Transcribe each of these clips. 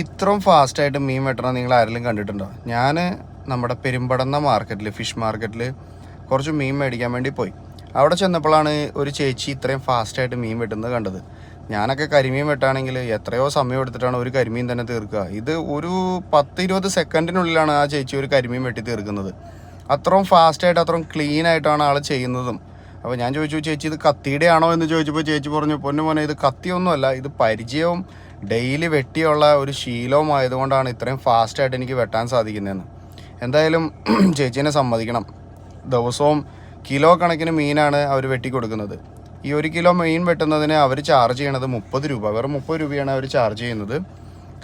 ഇത്രയും ഫാസ്റ്റായിട്ട് മീൻ വെട്ടണം നിങ്ങൾ ആരെങ്കിലും കണ്ടിട്ടുണ്ടോ? ഞാൻ നമ്മുടെ പെരുമ്പടന്ന മാർക്കറ്റിൽ ഫിഷ് മാർക്കറ്റിൽ കുറച്ച് മീൻ മേടിക്കാൻ വേണ്ടി പോയി. അവിടെ ചെന്നപ്പോഴാണ് ഒരു ചേച്ചി ഇത്രയും ഫാസ്റ്റായിട്ട് മീൻ വെട്ടുന്നത് കണ്ടത്. ഞാനൊക്കെ കരിമീൻ വെട്ടാണെങ്കിൽ എത്രയോ സമയം എടുത്തിട്ടാണ് ഒരു കരിമീൻ തന്നെ തീർക്കുക. ഇത് ഒരു പത്ത് ഇരുപത് സെക്കൻഡിനുള്ളിലാണ് ആ ചേച്ചി ഒരു കരിമീൻ വെട്ടി തീർക്കുന്നത്. അത്രയും ഫാസ്റ്റായിട്ട് അത്രയും ക്ലീൻ ആയിട്ടാണ് ആൾ ചെയ്യുന്നതും. അപ്പോൾ ഞാൻ ചോദിച്ചു ചേച്ചി ഇത് കത്തിയുടെ ആണോ എന്ന് ചോദിച്ചപ്പോൾ ചേച്ചി പറഞ്ഞു പൊന്നു മോനെ ഇത് കത്തിയൊന്നുമല്ല ഇത് പരിചയവും ഡെയിലി വെട്ടിയുള്ള ഒരു ശീലവും ആയതുകൊണ്ടാണ് ഇത്രയും ഫാസ്റ്റായിട്ട് എനിക്ക് വെട്ടാൻ സാധിക്കുന്നതെന്ന്. എന്തായാലും ചേച്ചീനെ സമ്മതിക്കണം. ദിവസവും കിലോ കണക്കിന് മീനാണ് അവർ വെട്ടി കൊടുക്കുന്നത്. ഈ ഒരു കിലോ മീൻ വെട്ടുന്നതിന് അവർ ചാർജ് ചെയ്യണത് മുപ്പത് രൂപ. വെറും മുപ്പത് രൂപയാണ് അവർ ചാർജ് ചെയ്യുന്നത്.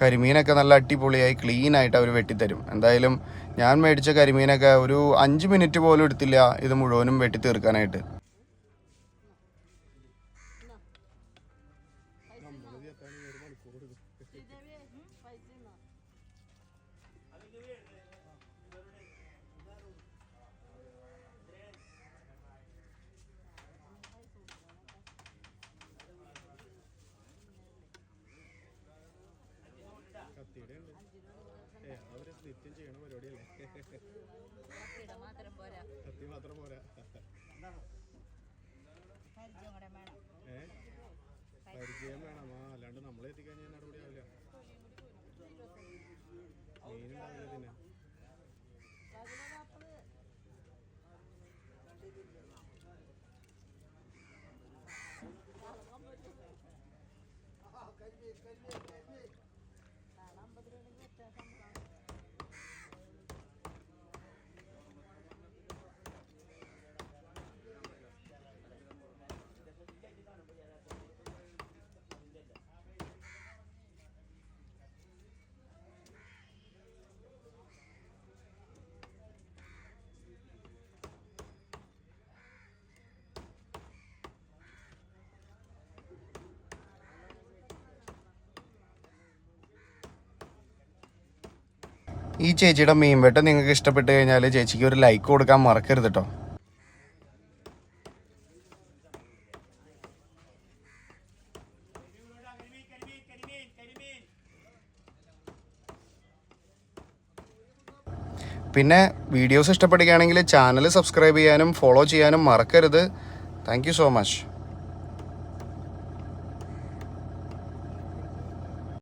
കരിമീനൊക്കെ നല്ല അടിപൊളിയായി ക്ലീൻ ആയിട്ട് അവർ വെട്ടിത്തരും. എന്തായാലും ഞാൻ മേടിച്ച കരിമീനൊക്കെ ഒരു അഞ്ച് മിനിറ്റ് പോലും എടുത്തില്ല ഇത് മുഴുവനും വെട്ടി തീർക്കാനായിട്ട് മാത്രം പരിപാടിയല്ലേ? കത്തി മാത്രം പോരാ. ആ 50 രൂപയുടെ രൂപ ഈ ചേച്ചിയുടെ മീൻ വെട്ട് നിങ്ങൾക്ക് ഇഷ്ടപ്പെട്ട് കഴിഞ്ഞാൽ ചേച്ചിക്ക് ഒരു ലൈക്ക് കൊടുക്കാൻ മറക്കരുത് കേട്ടോ പിന്നെ വീഡിയോസ് ഇഷ്ടപ്പെടുകയാണെങ്കിൽ ചാനൽ സബ്സ്ക്രൈബ് ചെയ്യാനും ഫോളോ ചെയ്യാനും മറക്കരുത്. Thank so much